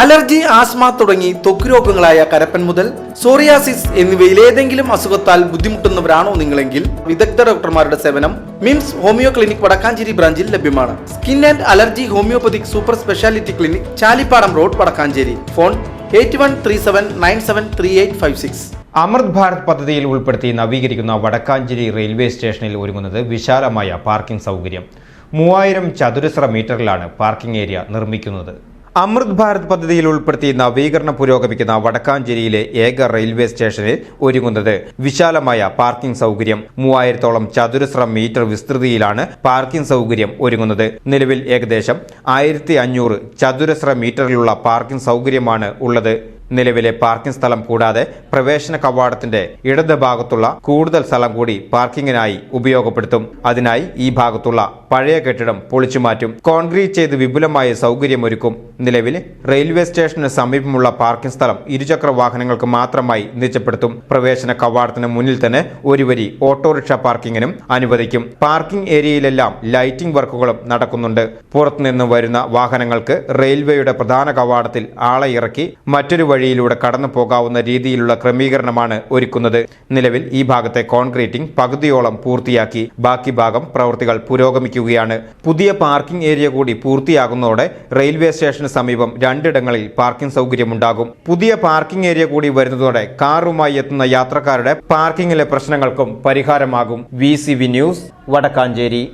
Allergy asthma തുടങ്ങി ത്വക്ക് രോഗങ്ങളായ കരപ്പൻ മുതൽ സോറിയാസിസ് എന്നിവയിൽ ഏതെങ്കിലും അസുഖത്താൽ ബുദ്ധിമുട്ടുന്നവരാണോ നിങ്ങളെങ്കിൽ വിദഗ്ധ ഡോക്ടർമാരുടെ സേവനം മിംസ് ഹോമിയോ ക്ലിനിക് വടക്കാഞ്ചേരി ബ്രാഞ്ചിൽ ലഭ്യമാണ്. Skin and allergy homeopathic super speciality clinic Chalippadam road Vadakkanchery. Phone eight one three seven nine seven three eight five six. Amrit Bharat പദ്ധതിയിൽ ഉൾപ്പെടുത്തി നവീകരിക്കുന്ന വടക്കാഞ്ചേരി റെയിൽവേ സ്റ്റേഷനിൽ ഒരുങ്ങുന്നത് വിശാലമായ പാർക്കിംഗ് സൗകര്യം. മൂവായിരം ചതുരശ്ര മീറ്ററിലാണ് പാർക്കിംഗ് ഏരിയ നിർമ്മിക്കുന്നത്. അമൃത് ഭാരത് പദ്ധതിയിൽ ഉൾപ്പെടുത്തി നവീകരണം പുരോഗമിക്കുന്ന വടക്കാഞ്ചേരിയിലെ ഏക റെയിൽവേ സ്റ്റേഷനിൽ ഒരുങ്ങുന്നത് വിശാലമായ പാർക്കിംഗ് സൗകര്യം. മൂവായിരത്തോളം ചതുരശ്ര മീറ്റർ വിസ്തൃതിയിലാണ് പാർക്കിംഗ് സൗകര്യം ഒരുങ്ങുന്നത്. നിലവിൽ ഏകദേശം ആയിരത്തി ചതുരശ്ര മീറ്ററിലുള്ള പാർക്കിംഗ് സൗകര്യമാണ് ഉള്ളത്. നിലവിലെ പാർക്കിംഗ് സ്ഥലം കൂടാതെ പ്രവേശന കവാടത്തിന്റെ ഇടത് ഭാഗത്തുള്ള കൂടുതൽ സ്ഥലം കൂടി പാർക്കിംഗിനായി ഉപയോഗപ്പെടുത്തും. അതിനായി ഈ ഭാഗത്തുള്ള പഴയ കെട്ടിടം പൊളിച്ചു മാറ്റും. കോൺക്രീറ്റ് ചെയ്ത് വിപുലമായ സൗകര്യമൊരുക്കും. നിലവിൽ റെയിൽവേ സ്റ്റേഷന് സമീപമുള്ള പാർക്കിംഗ് സ്ഥലം ഇരുചക്ര വാഹനങ്ങൾക്ക് മാത്രമായി നിജപ്പെടുത്തും. പ്രവേശന കവാടത്തിന് മുന്നിൽ തന്നെ ഒരു വരി ഓട്ടോറിക്ഷ പാർക്കിങ്ങിനും അനുവദിക്കും. പാർക്കിംഗ് ഏരിയയിലെല്ലാം ലൈറ്റിംഗ് വർക്കുകളും നടക്കുന്നുണ്ട്. പുറത്തുനിന്ന് വരുന്ന വാഹനങ്ങൾക്ക് റെയിൽവേയുടെ പ്രധാന കവാടത്തിൽ ആളെ ഇറക്കി മറ്റൊരു വഴിയിലൂടെ കടന്നു പോകാവുന്ന രീതിയിലുള്ള ക്രമീകരണമാണ് ഒരുക്കുന്നത്. നിലവിൽ ഈ ഭാഗത്തെ കോൺക്രീറ്റിംഗ് പകുതിയോളം പൂർത്തിയാക്കി ബാക്കി ഭാഗം പ്രവൃത്തികൾ പുരോഗമിക്കുകയാണ്. പുതിയ പാർക്കിംഗ് ഏരിയ കൂടി പൂർത്തിയാകുന്നതോടെ റെയിൽവേ സ്റ്റേഷന് സമീപം രണ്ടിടങ്ങളിൽ പാർക്കിംഗ് സൗകര്യമുണ്ടാകും. പുതിയ പാർക്കിംഗ് ഏരിയ കൂടി വരുന്നതോടെ കാറുമായി എത്തുന്ന യാത്രക്കാരുടെ പാർക്കിംഗിലെ പ്രശ്നങ്ങൾക്കും പരിഹാരമാകും. V news Vadakkanchery.